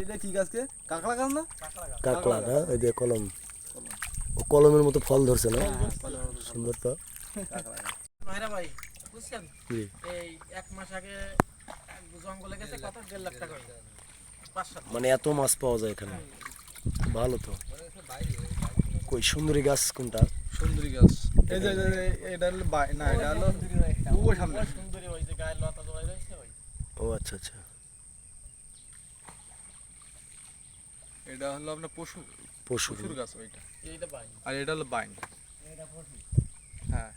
এটা কি গাছকে কাঁকড়া গাছ না? কাকলা না ওই যে কলম। কলমের মতো ফল ধরছে না? সুন্দর তো। ভাইরা ভাই বুঝছেন? এই এক মাস আগে জঙ্গলে গেছে কত? দেড় লাখ টাকা হয়ে পাঁচ সাত মানে এত মাছ পাওয়া যায় এখানে। ভালো তো। কই সুন্দরী গাছ কোনটা? সুন্দরী গাছ। এই যে এটা হলো না এটা হলো ও সামনে। সুন্দরী ওই যে গায়ে লতা ওই। ও আচ্ছা আচ্ছা। এটা হলো আপনার পশু পশু পশুর গাছ ওইটা। আর এটা হলো বাইন। হ্যাঁ।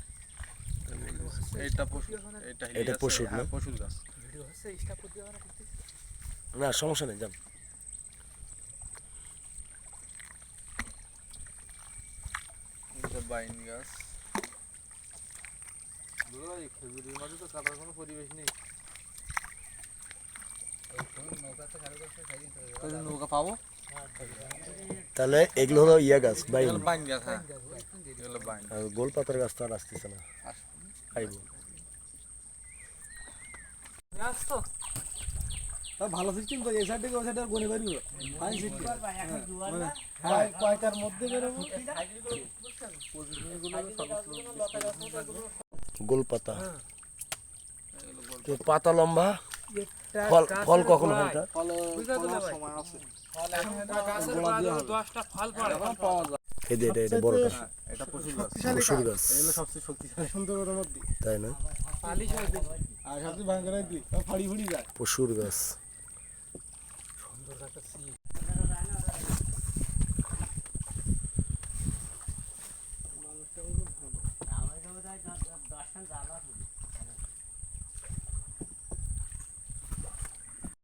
এইটা পশু এটা এটা পশুর হ্যাঁ, না? পশুর গাছ। ভিডিও হচ্ছে স্টাপ করতে হবে না না সমস্যা নেই যান। এটা বাইন গাছ। খেজুরের মাঝে তো কাটার কোনো পরিবেশ নেই। নৌকা পাবো? তাহলে এগুলো হলো ইয়া গাছ বাইন। হ্যাঁ। বাইন। আর গোল পাতার গাছ তো আর আসতেছে না। আইব। ভালো সিস্টেম তো এই সাইডে ওই সাইডে গনে পারিব ফাইন সিস্টেম। কয়টার মধ্যে বেরোবো? গোল পাতা। পাতা লম্বা? ফল ফল কখন হয় এটা? দশটা ফল পড়ে। পাওয়া যায়? এই যে এটা এটা বড় গাছ। পশুর গাছ। পশুর গাছ। তাই না? হয়